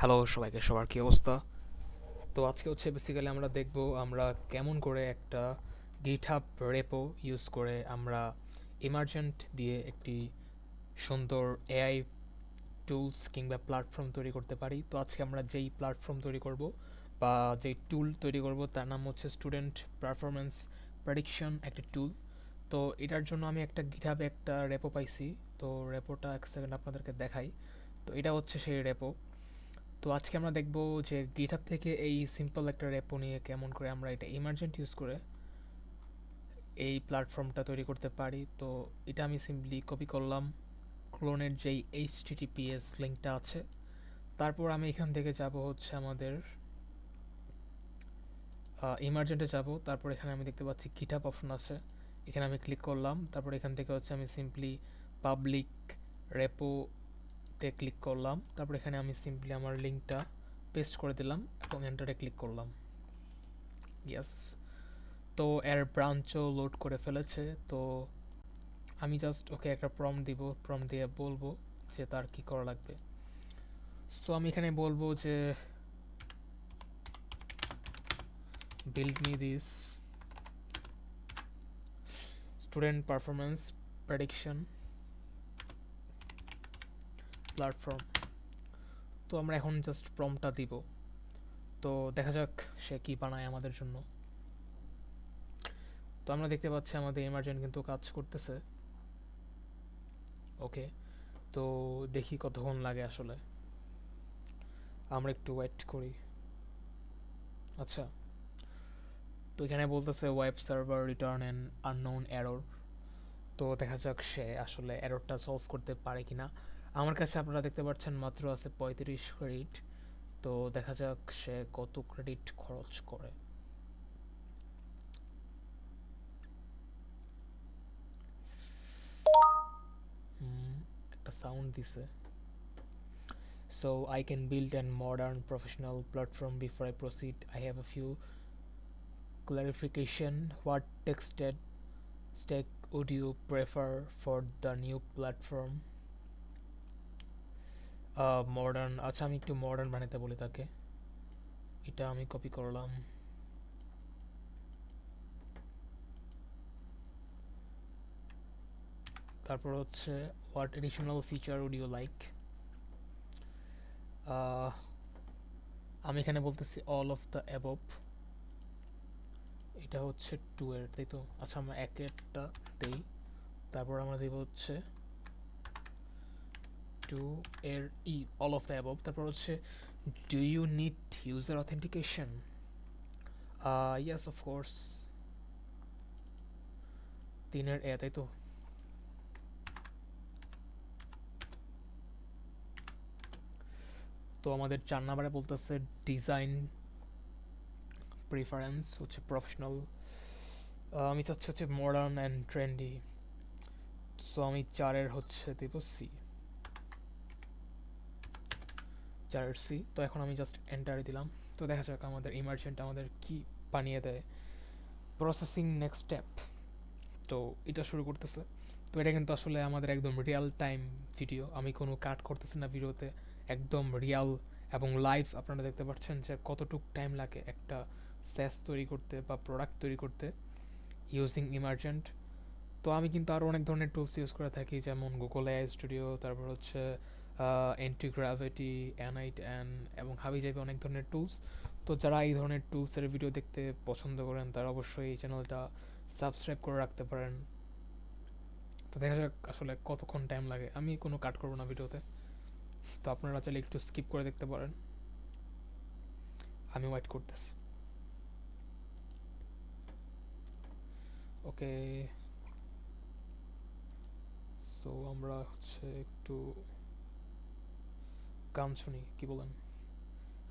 Hello, সবাইকে, সবার কী অবস্থা? তো আজকে হচ্ছে বেসিক্যালি আমরা দেখব আমরা কেমন করে একটা গিটহাব রেপো ইউজ করে আমরা ইমার্জেন্ট দিয়ে একটি সুন্দর এআই টুলস কিংবা প্ল্যাটফর্ম তৈরি করতে পারি। তো আজকে আমরা যেই প্ল্যাটফর্ম তৈরি করব বা যেই টুল তৈরি করব তার নাম হচ্ছে স্টুডেন্ট পারফরমেন্স প্রেডিকশন একটি টুল তো এটার জন্য আমি একটা গিটহাবে একটা রেপো পাইছি। তো রেপোটা এক সেকেন্ড আপনাদেরকে দেখাই। তো এটা হচ্ছে সেই রেপো তো আজকে আমরা দেখব যে গিটহাব থেকে এই সিম্পল একটা রেপো নিয়ে কেমন করে আমরা এটা ইমার্জেন্ট ইউজ করে এই প্ল্যাটফর্মটা তৈরি করতে পারি। তো এটা আমি সিম্পলি কপি করলাম। ক্লোনের যেই এইচ টিটিপিএস লিঙ্কটা আছে, তারপর আমি এখান থেকে যাব হচ্ছে আমাদের ইমার্জেন্টে যাব। তারপর এখানে আমি দেখতে পাচ্ছি গিটহাব অপশন আছে। এখানে আমি ক্লিক করলাম। তারপর এখান থেকে হচ্ছে আমি সিম্পলি পাবলিক রেপো তে ক্লিক করলাম। তারপর এখানে আমি সিম্পলি আমার লিঙ্কটা পেস্ট করে দিলাম এবং এন্টারে ক্লিক করলাম। ইয়াস তো এর ব্রাঞ্চও লোড করে ফেলেছে। তো আমি জাস্ট ওকে একটা প্রম দিব। প্রম দিয়ে বলব যে তার কি করা লাগবে। সো আমি এখানে বলব যে build me this student performance prediction platform তো আমরা এখন জাস্ট প্রমটা দিব। তো দেখা যাক সে কি বানায় আমাদের জন্য। তো আমরা দেখতে পাচ্ছি আমাদের এমার্জেন্ট কিন্তু কাজ করতেছে। ওকে তো দেখি কতক্ষণ লাগে আসলে। আমরা একটু ওয়েট করি। আচ্ছা তো এখানে বলতেছে web server return and unknown error তো দেখা যাক সে আসলে এররটা সলভ করতে পারে কিনা। আমার কাছে আপনারা দেখতে পাচ্ছেন মাত্র আছে পঁয়ত্রিশ ক্রেডিট তো দেখা যাক সে কত ক্রেডিট খরচ করে একটা সাউন্ড দিছে So I can build a modern professional platform before I proceed. I have a few clarification. What tech stack would you prefer for the new? Modern আচ্ছা আমি একটু মডার্ন বানাতে বলি তাকে। এটা আমি কপি করলাম। তারপর হচ্ছে what additional feature would you like আমি এখানে বলতেছি অল অফ দ্য অ্যাবভ এটা হচ্ছে টু এর, তাই তো? আচ্ছা আমরা একেরটা দেই। তারপর আমরা দেব হচ্ছে টু এর E all of the above তারপর হচ্ছে do you need user authentication yes of course তিনের এ, তাই তো? তো আমাদের চার নাম্বারে বলতেছে ডিজাইন প্রিফারেন্স হচ্ছে প্রফেশনাল আমি চাচ্ছি হচ্ছে মডার্ন অ্যান্ড ট্রেন্ডি সো আমি চারের হচ্ছে দেব সি চারের সি তো এখন আমি জাস্ট এন্টারে দিলাম। তো দেখা যাক আমাদের ইমার্জেন্ট আমাদের কি বানিয়ে দেয়। প্রসেসিং নেক্সট স্টেপ তো এটা শুরু করতেছে। তো এটা কিন্তু আসলে আমাদের একদম রিয়েল টাইম ভিডিও আমি কোনো কাট করতেছি না ভিডিওতে একদম রিয়াল এবং লাইভ আপনারা দেখতে পাচ্ছেন যে কতটুক টাইম লাগে একটা স্যাস তৈরি করতে বা প্রোডাক্ট তৈরি করতে ইউজিং ইমার্জেন্ট তো আমি কিন্তু আরও অনেক ধরনের টুলস ইউজ করে থাকি। যেমন গুগল এআই স্টুডিও তারপর হচ্ছে এন্ট্রি গ্র্যাভিটি অ্যানাইট অ্যান এবং হাবি যাবে অনেক ধরনের টুলস তো যারা এই ধরনের টুলসের ভিডিও দেখতে পছন্দ করেন, তারা অবশ্যই এই চ্যানেলটা সাবস্ক্রাইব করে রাখতে পারেন। তো দেখা যাক আসলে কতক্ষণ টাইম লাগে। আমি কোনো কাট করব না ভিডিওতে তো। আপনারা চাইলে একটু স্কিপ করে দেখতে পারেন। আমি ওয়েট করতেছি। ওকে সো আমরা হচ্ছে একটু গান শুনি, কি বলেন?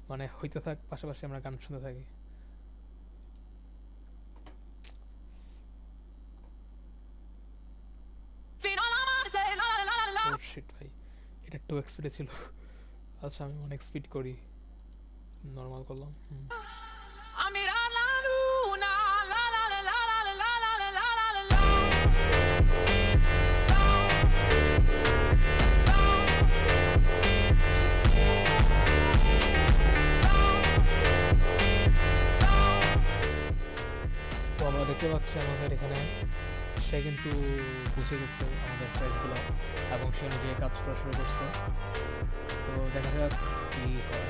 মানে হইতে থাক, পাশাপাশি আমরা গান শুনতে থাকি। শিট ভাই, এটা টু স্পিডে ছিল। আচ্ছা আমি অনেক স্পিড করি। নর্মাল করলাম, হুম। পাচ্ছি আমাদের এখানে। সে কিন্তু বুঝে গেছে আমাদের প্রাইসগুলো এবং সে নিজে কাজ করা শুরু করছে। তো দেখা যাক কি হয়।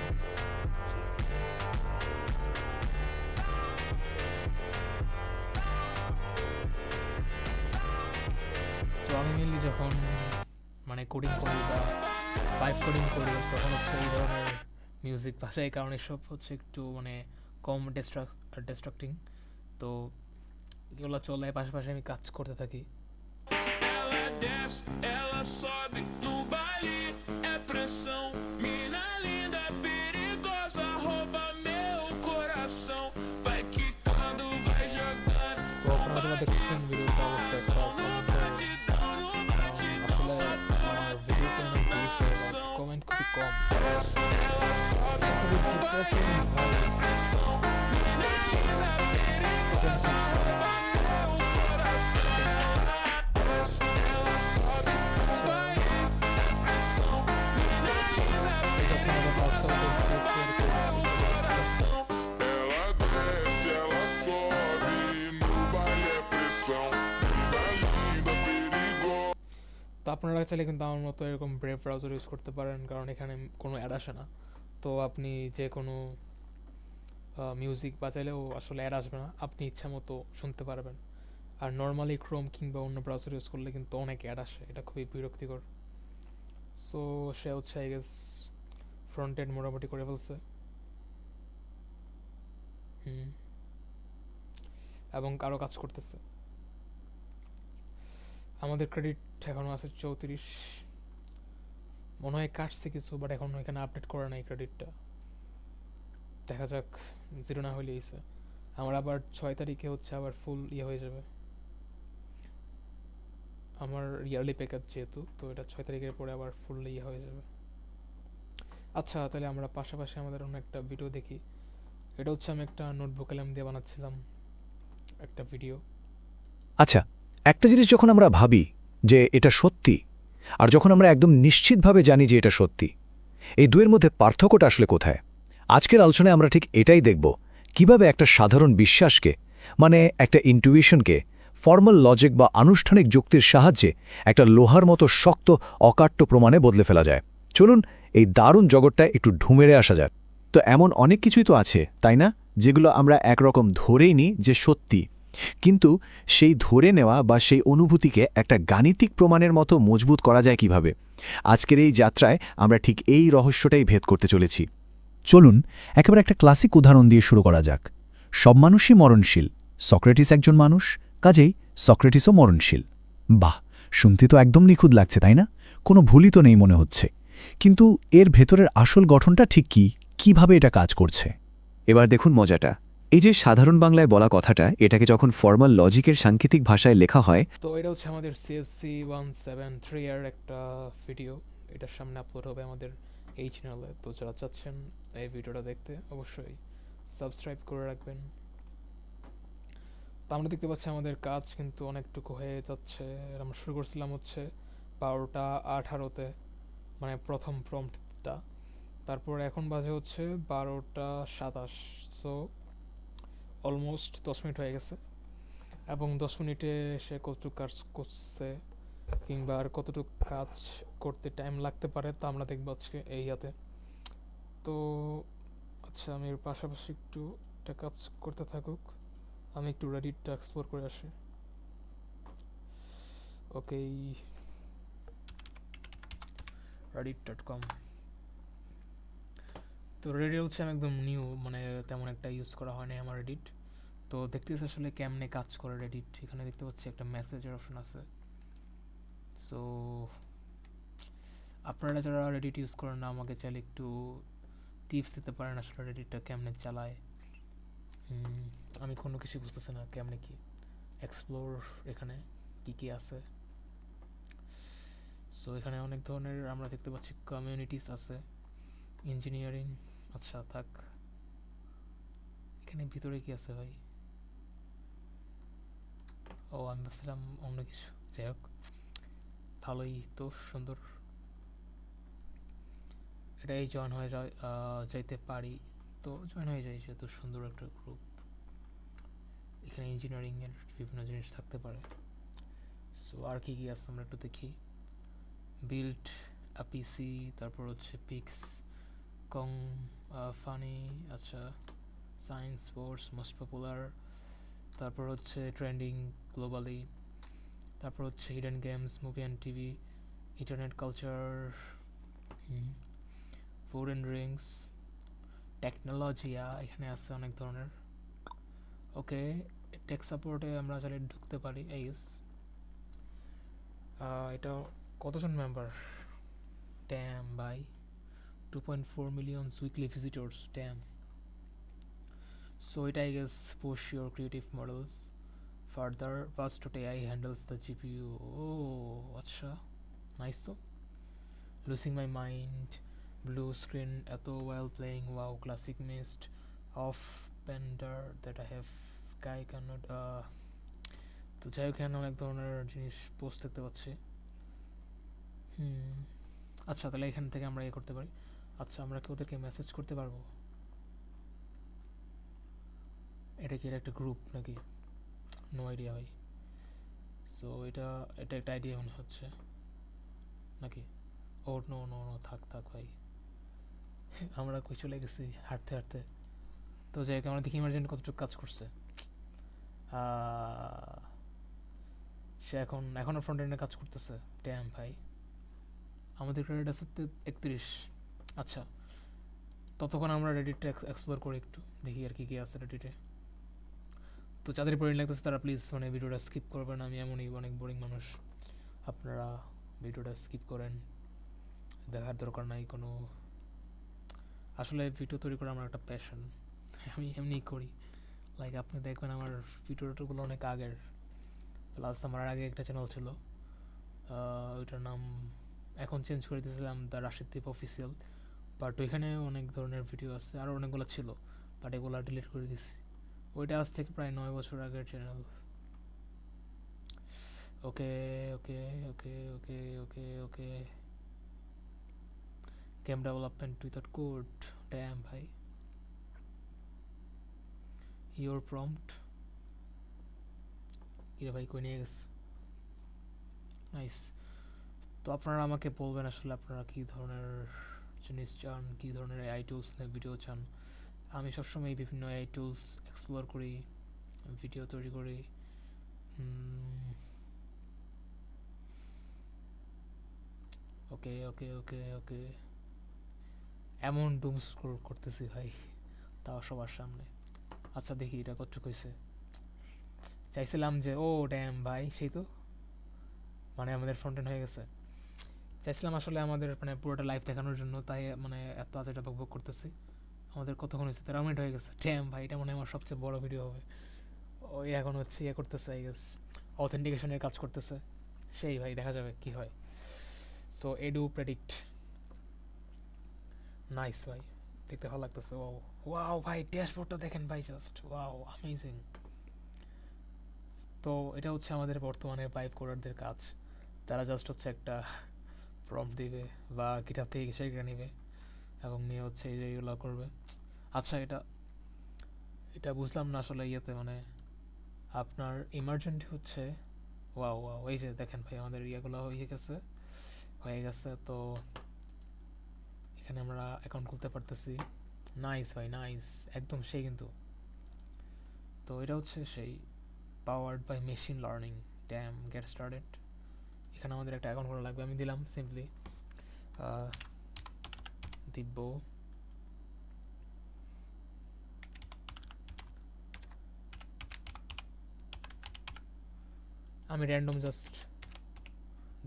তো আমি মেনলি যখন মানে কোডিং করি বা লাইভ কোডিং করি, তখন হচ্ছে এই ধরনের মিউজিক ভাষায়, কারণ এসব হচ্ছে একটু মানে কম ডিস্ট্রাক ডিস্ট্রাক্টিং তো এগুলো চলে পাশাপাশি আমি কাজ করতে থাকি Ela desce, ela sobe no baile, é pressão. Mina linda, perigosa, rouba meu coração. Vai quicando, vai jogando. তো আপনারা যারা দেখছেন ভিডিওটা অবশ্যই একটা কমেন্ট আসলে আমার ভিডিওতে অনেক ভিউজ হয় কমেন্ট খুবই কম খুবই ডিপ্রেসিং Ela তো আপনারা চাইলে কিন্তু আমার মতো এরকম ব্রেভ ব্রাউজার ইউজ করতে পারেন, কারণ এখানে কোনো অ্যাড আসে না। তো আপনি যে কোনো মিউজিক বাজাইলেও আসলে অ্যাড আসবে না, আপনি ইচ্ছা মতো শুনতে পারবেন। আর নর্মালি ক্রোম কিংবা অন্য ব্রাউজার ইউজ করলে কিন্তু অনেক অ্যাড আসে, এটা খুবই বিরক্তিকর। সো সে হচ্ছে আই গেস ফ্রন্ট এন্ড মোটামুটি করে ফেলছে। হুম। এবং আরও কাজ করতেছে। আমাদের ক্রেডিট এখনও আছে চৌত্রিশ। মনে হয় কাটছে কিছু বাট এখন এখানে আপডেট করে নাই ক্রেডিটটা দেখা যাক জিরো না হলে ইসে আমার আবার ছয় তারিখে হচ্ছে আবার ফুল ইয়ে হয়ে যাবে। আমার ইয়ারলি প্যাকেজ যেহেতু, তো এটা ছয় তারিখের পরে আবার ফুল ইয়ে হয়ে যাবে। আচ্ছা তাহলে আমরা পাশাপাশি আমাদের অন্য একটা ভিডিও দেখি। এটা হচ্ছে আমি একটা নোটবুক এলাম দিয়ে বানাচ্ছিলাম, একটা ভিডিও আচ্ছা একটা জিনিস যখন আমরা ভাবি যে এটা সত্যি, আর যখন আমরা একদম নিশ্চিতভাবে জানি যে এটা সত্যি, এই দুয়ের মধ্যে পার্থক্যটা আসলে কোথায়? আজকের আলোচনায় আমরা ঠিক এটাই দেখব, কীভাবে একটা সাধারণ বিশ্বাসকে মানে একটা ইন্টুইশনকে ফর্মাল লজিক বা আনুষ্ঠানিক যুক্তির সাহায্যে একটা লোহার মতো শক্ত, অকাট্য প্রমাণে বদলে ফেলা যায়। চলুন, এই দারুণ জগৎটায় একটু ঢুমেরে আসা যাক। তো এমন অনেক কিছুই তো আছে, তাই না? যেগুলো আমরা একরকম ধরেই নিই যে সত্যি। কিন্তু সেই ধরে নেওয়া বা সেই অনুভূতিকে একটা গাণিতিক প্রমাণের মতো মজবুত করা যায় কীভাবে? আজকের এই যাত্রায় আমরা ঠিক এই রহস্যটাই ভেদ করতে চলেছি। চলুন একেবারে একটা ক্লাসিক উদাহরণ দিয়ে শুরু করা যাক। সব মানুষই মরণশীল। সক্রেটিস একজন মানুষ, কাজেই সক্রেটিসও মরণশীল। বাহ, শুনতে তো একদম নিখুঁত লাগছে, তাই না? কোনো ভুলই তো নেই মনে হচ্ছে। কিন্তু এর ভেতরের আসল গঠনটা ঠিক কি? কীভাবে এটা কাজ করছে? এবার দেখুন মজাটা। এই যে সাধারণ বাংলায় বলা কথাটা, এটাকে যখন ফর্মাল লজিকের সাংকেতিক ভাষায় লেখা হয়, তো এটা হচ্ছে আমাদের সিএসসি ওয়ান সেভেন থ্রি এর একটা ভিডিও এটার সামনে আপলোড হবে আমাদের এই চ্যানেলে তো যারা চাচ্ছেন এই ভিডিওটা দেখতে, অবশ্যই সাবস্ক্রাইব করে রাখবেন। তো আমরা দেখতে পাচ্ছি আমাদের কাজ কিন্তু অনেকটুকু হয়ে যাচ্ছে। আমরা শুরু করছিলাম হচ্ছে বারোটা আঠারোতে মানে প্রথম প্রম্পটটা তারপর এখন বাজে হচ্ছে বারোটা সাতাশ। সো অলমোস্ট দশ মিনিট হয়ে গেছে। এবং দশ মিনিটে সে কতটুকু কাজ করছে কিংবা আর কতটুকু কাজ করতে টাইম লাগতে পারে তা আমরা দেখব আজকে এই হাতে তো আচ্ছা আমি এর পাশাপাশি একটু একটা কাজ করতে থাকুক। আমি একটু রেডিটটা এক্সপ্লোর করে আসি। ওকে রেডিট ডট কম তো রেডি হচ্ছে আমি একদম নিউ মানে তেমন একটা ইউজ করা হয়নি আমার রেডিট তো দেখতেছি আসলে কেমনে কাজ করে রেডিট এখানে দেখতে পাচ্ছি একটা মেসেজের অপশন আছে। সো আপনারা যারা রেডিট ইউজ করেন না, আমাকে চাইলে একটু টিপস দিতে পারেন আসলে রেডিটটা কেমনে চালায়। আমি কোনো কিছু বুঝতেছি না, কেমনে কি এক্সপ্লোর এখানে কি কি আছে। সো এখানে অনেক ধরনের আমরা দেখতে পাচ্ছি কমিউনিটিস আছে। ইঞ্জিনিয়ারিং আচ্ছা থাক। এখানে ভিতরে কি আছে ভাই? ও আমি ভাবছিলাম অন্য কিছু। যাই হোক, ভালোই তো, সুন্দর। এটাই জয়েন হয়ে যায় যাইতে পারি। তো জয়েন হয়ে যায় যেহেতু সুন্দর একটা গ্রুপ এখানে ইঞ্জিনিয়ারিংয়ের বিভিন্ন জিনিস থাকতে পারে। সো আর কী কী আছে আমরা একটু দেখি। বিল্ড পিসি তারপর হচ্ছে পিক্স কং ফানি আচ্ছা সায়েন্স স্পোর্টস মোস্ট পপুলার তারপর হচ্ছে ট্রেন্ডিং গ্লোবালি তারপর হচ্ছে hidden games movie and TV internet culture food and drinks টেকনোলজিয়া এখানে আছে অনেক ধরনের। ওকে টেক সাপোর্টে আমরা চাইলে ঢুকতে পারি এই এটা কতজন member damn by two point four million weekly visitors damn so it I guess push your creative models further. Fast AI handles the GPU. Oh, acha. Nice though. Losing my mind. Blue screen eto while playing WoW Classic Mist. Off bender that I have guy cannot uh তো যাই হোক অনেক ধরনের জিনিস post দেখতে পাচ্ছি হুম আচ্ছা তাহলে এখান থেকে আমরা ইয়ে করতে পারি আচ্ছা আমরা কি ওদেরকে মেসেজ করতে পারব এটা কি একটা গ্রুপ নাকি? নো আইডিয়া ভাই। সো এটা এটা একটা আইডিয়া মনে হচ্ছে। নাকি? ও নো নো নো থাক থাক ভাই। আমরা কই চলে গেছি, হাঁটতে হাঁটতে। তো যাই আমরা দেখি ইমার্জেন্ট কতটুকু কাজ করছে। সে এখন এখনও ফ্রন্ট এন্ডে কাজ করতেছে। ড্যাম ভাই। আমাদের ক্রেডিট আছে একত্রিশ। আচ্ছা ততক্ষণ আমরা রেডিটটা এক্সপ্লোর করি একটু। দেখি আর কি কী আছে রেডিটে তো যাদের বোরিং লাগতেছে তারা প্লিজ মানে ভিডিওটা স্কিপ করবেন। আমি এমনই অনেক বোরিং মানুষ। আপনারা ভিডিওটা স্কিপ করেন। দেখার দরকার নাই কোনো। আসলে ভিডিও তৈরি করা আমার একটা প্যাশন আমি এমনিই করি। লাইক আপনি দেখবেন আমার ভিডিওগুলো অনেক আগের। প্লাস আমার আগে একটা চ্যানেল ছিল। ওইটার নাম এখন চেঞ্জ করে দিয়েছিলাম দ্য রাশিদ দ্বীপ অফিসিয়াল বাট ওইখানে অনেক ধরনের ভিডিও আছে। আরও অনেকগুলো ছিল। বাট এগুলো ডিলিট করে দিছি ওইটা আজ থেকে প্রায় নয় বছর আগের channel okay okay okay okay okay okay game development without code damn ভাই. ইওর প্রম্পট কিরে ভাই, কই নিয়ে গেছে নাইস তো আপনারা আমাকে বলবেন আসলে আপনারা কী ধরনের জিনিস চান, কী ধরনের আই নিয়ে ভিডিও চান? আমি সবসময় বিভিন্ন আই টুলস এক্সপ্লোর করি ভিডিও তৈরি করি ওকে ওকে ওকে ওকে এমন ডুম স্ক্রোল করতেছি ভাই, তাও সবার সামনে। আচ্ছা দেখি এটা কতটুকু হয়েছে চাইছিলাম যে, ও ড্যাম ভাই, সেই তো। মানে আমাদের ফ্রন্টেন হয়ে গেছে। চাইছিলাম আসলে আমাদের মানে পুরোটা লাইভ দেখানোর জন্য, তাই মানে এত আজ এটা ভোগ করতেছি। আমাদের কতক্ষণ হয়েছে তেরো মিনিট হয়ে গেছে। ড্যাম ভাই, এটা মনে হয় আমার সবচেয়ে বড় ভিডিও হবে। ওই এখন হচ্ছে ইয়ে করতেছে আই গেস অথেন্টিকেশনের কাজ করতেছে। সেই ভাই, দেখা যাবে কি হয়। সো এডু প্রেডিক্ট নাইস ভাই, দেখতে ভালো লাগতেছে ও ওয়াও ভাই ড্যাশবোর্ডটা দেখেন ভাই জাস্ট ওয়াও অ্যামেজিং তো, এটা হচ্ছে আমাদের বর্তমানে পাইপ কোডারদের কাজ। তারা জাস্ট হচ্ছে একটা প্রম্পট দিবে বা গিটার থেকে কিছু একটা নেবে। এবং নিয়ে হচ্ছে এই যে এগুলো করবে। আচ্ছা এটা এটা বুঝলাম না আসলে ইয়েতে মানে আপনার ইমার্জেন্ট হচ্ছে, ওয়াও ওয়াও, এই যে দেখেন ভাই আমাদের ইয়েগুলো হয়ে গেছে হয়ে গেছে, তো এখানে আমরা অ্যাকাউন্ট খুলতে পারতেছি। নাইস ভাই নাইস একদম সেই কিন্তু। তো এটা হচ্ছে সেই powered by machine learning damn get started এখানে আমাদের একটা অ্যাকাউন্ট করা লাগবে, আমি দিলাম সিম্পলি দিব্য আমি র্যান্ডম জাস্ট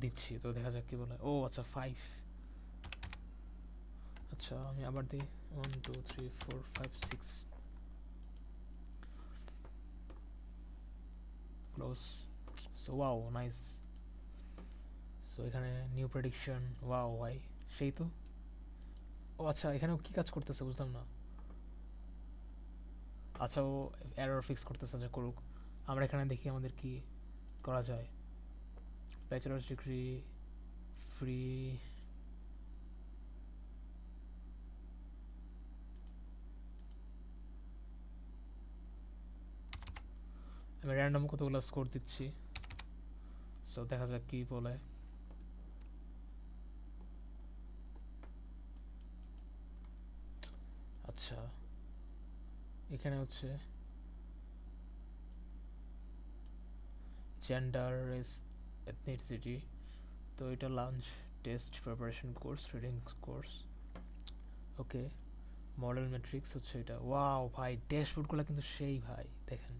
দিচ্ছি, তো দেখা যাক কি বলে। ও আচ্ছা ফাইভ আচ্ছা আমি আবার দিই। One two three four five six close so wow nice so এখানে নিউ প্রেডিকশন ওয়াও ভাই সেই তো? ও আচ্ছা এখানেও কী কাজ করতেছে বুঝলাম না। আচ্ছা ও এরর ফিক্স করতেছে আচ্ছা করুক। আমরা এখানে দেখি আমাদের কি করা যায়। ব্যাচেলার্স ডিগ্রি ফ্রি আমি র্যান্ডম কতগুলো স্কোর দিচ্ছি। সো দেখা যাক কী বলে। আচ্ছা। এখানে হচ্ছে জেন্ডার রেস এথনিসিটি তো এটা lunch test preparation course reading course okay model matrix হচ্ছে এটা। ওয়াও ভাই ড্যাশবোর্ডগুলো কিন্তু সেই ভাই, দেখেন।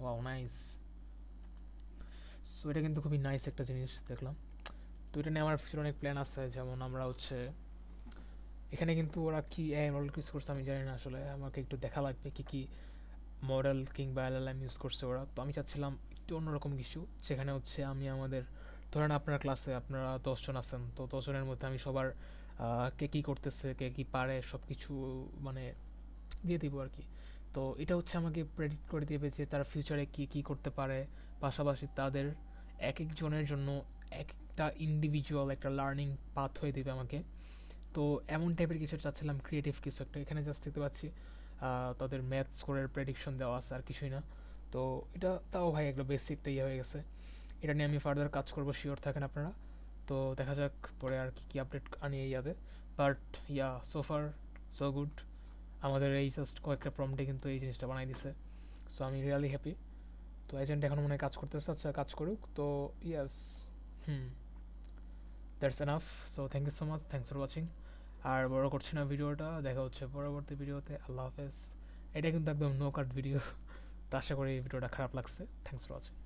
ওয়াও নাইস সো এটা কিন্তু খুবই নাইস একটা জিনিস দেখলাম। তো এটা নিয়ে আমার ফিউচার অনেক প্ল্যান আছে, যেমন আমরা হচ্ছে এখানে কিন্তু ওরা কি এআই মডেল ইউজ করছে আমি জানি না আসলে, আমাকে একটু দেখা লাগবে কী কী মডেল কিংবা এলএলএম ইউজ করছে ওরা। তো আমি চাচ্ছিলাম একটু অন্যরকম কিছু, সেখানে হচ্ছে আমি আমাদের, ধরেন আপনার ক্লাসে আপনারা দশজন আছেন, তো দশজনের মধ্যে আমি সবার কে কী করতেছে, কে কী পারে সব কিছু মানে দিয়ে দিব আর কি। তো এটা হচ্ছে আমাকে প্রেডিক্ট করে দেবে যে তারা ফিউচারে কী কী করতে পারে। পাশাপাশি তাদের এক একজনের জন্য এক একটা ইন্ডিভিজুয়াল একটা লার্নিং পাথ হয়ে দেবে আমাকে। তো এমন টাইপের কিছু চাচ্ছিলাম ক্রিয়েটিভ কিছু একটা। এখানে জাস্ট দেখতে পাচ্ছি তাদের ম্যাথ স্কোরের প্রেডিকশন দেওয়া আছে আর কিছুই না। তো এটা তাও ভাই একটা বেসিকটা ইয়ে হয়ে গেছে। এটা নিয়ে আমি ফার্দার কাজ করব শিওর থাকেন আপনারা। তো দেখা যাক পরে আর কি, কী আপডেট আনি ইয়াতে। বাট ইয়া সোফার সো গুড আমাদের এই জাস্ট কয়েকটা প্রমটে কিন্তু এই জিনিসটা বানাই দিছে। সো আমি রিয়ালি হ্যাপি তো এজেন্ট এখন মনে হয় কাজ করতেছে আচ্ছা কাজ করুক। তো yes hmm that's enough so thank you so much thanks for watching আর বড় করছি না ভিডিওটা, দেখা হচ্ছে পরবর্তী ভিডিওতে, আল্লাহ হাফেজ। এটা কিন্তু একদম নো কাট ভিডিও তো আশা করি এই ভিডিওটা খারাপ লাগছে। Thanks for watching